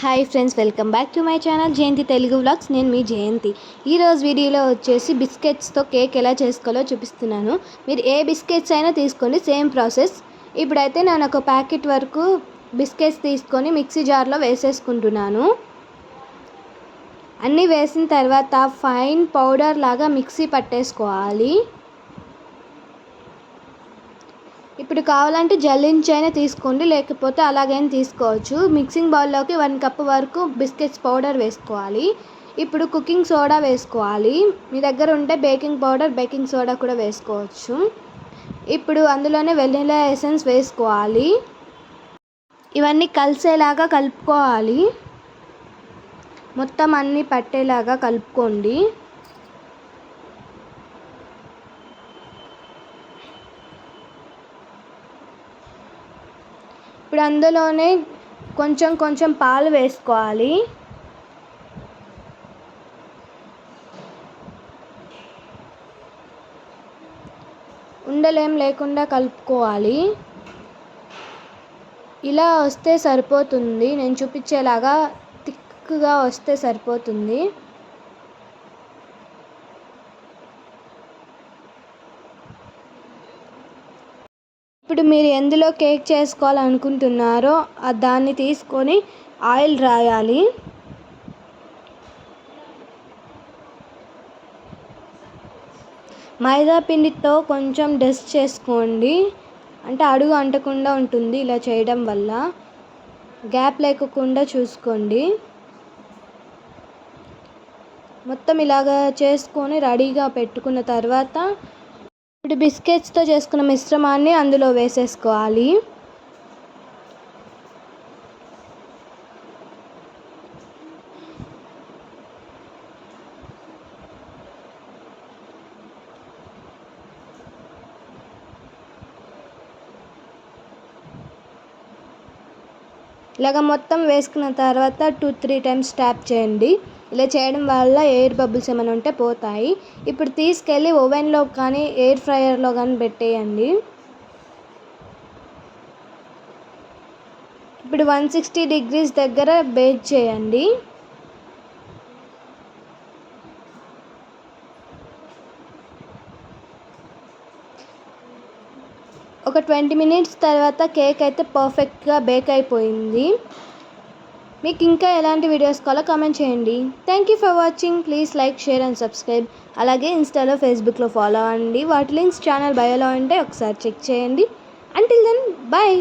Hi friends welcome back to my channel Jayanthi Telugu vlogs. నేను మీ జయంతి. ఈరోజు వీడియోలో వచ్చేసి బిస్కెట్స్తో కేక్ ఎలా చేసుకోవాలో చూపిస్తున్నాను. మీరు ఏ బిస్కెట్స్ అయినా తీసుకోండి సేమ్ ప్రాసెస్. ఇప్పుడైతే నేను ఒక ప్యాకెట్ వరకు బిస్కెట్స్ తీసుకొని మిక్సీ జార్లో వేసేసుకుంటున్నాను. అన్నీ వేసిన తర్వాత ఫైన్ పౌడర్ లాగా మిక్సీ పట్టేసుకోవాలి. ఇప్పుడు కావాలంటే జల్లించైనా తీసుకోండి లేకపోతే అలాగైనా తీసుకోవచ్చు. మిక్సింగ్ బౌల్లోకి వన్ కప్ వరకు బిస్కెట్స్ పౌడర్ వేసుకోవాలి. ఇప్పుడు కుకింగ్ సోడా వేసుకోవాలి. మీ దగ్గర ఉంటే బేకింగ్ పౌడర్ బేకింగ్ సోడా కూడా వేసుకోవచ్చు. ఇప్పుడు అందులోనే వెనిలా ఎసెన్స్ వేసుకోవాలి. ఇవన్నీ కలిసేలాగా కలుపుకోవాలి. మొత్తం అన్నీ పట్టేలాగా కలుపుకోండి. ఇప్పుడు అందులోనే కొంచెం కొంచెం పాలు వేసుకోవాలి. ఉండలేం లేకుండా కలుపుకోవాలి. ఇలా వస్తే సరిపోతుంది. నేను చూపించేలాగా థిక్గా వస్తే సరిపోతుంది. ఇప్పుడు మీరు ఎందులో కేక్ చేసుకోవాలనుకుంటున్నారో దాన్ని తీసుకొని ఆయిల్ రాయాలి. మైదా పిండితో కొంచెం డస్ట్ చేసుకోండి. అంటే అడుగు అంటకుండా ఉంటుంది ఇలా చేయడం వల్ల. గ్యాప్ లేకుండా చూసుకోండి. మొత్తం ఇలాగా చేసుకొని రెడీగా పెట్టుకున్న తర్వాత ఇప్పుడు బిస్కెట్స్తో చేసుకున్న మిశ్రమాన్ని అందులో వేసేసుకోవాలి. ఇలాగ మొత్తం వేసుకున్న తర్వాత టూ త్రీ టైమ్స్ ట్యాప్ చేయండి. ఇలా చేయడం వల్ల ఎయిర్ బబుల్స్ ఏమైనా ఉంటే పోతాయి. ఇప్పుడు తీసుకెళ్ళి ఓవెన్లో కానీ ఎయిర్ ఫ్రైయర్లో కానీ పెట్టేయండి. ఇప్పుడు వన్ సిక్స్టీ డిగ్రీస్ దగ్గర బేక్ చేయండి. ఒక ట్వంటీ మినిట్స్ తర్వాత కేక్ అయితే పర్ఫెక్ట్గా బేక్ అయిపోయింది. మీకు ఇంకా ఎలాంటి వీడియోస్ కావాలో కామెంట్ చేయండి. Thank you for watching please like share and subscribe అలాగే ఇన్స్టాలో ఫేస్బుక్లో ఫాలో అవ్వండి. వాటి లింక్స్ ఛానల్ బయోలో ఉంటే ఒకసారి చెక్ చేయండి. Until then bye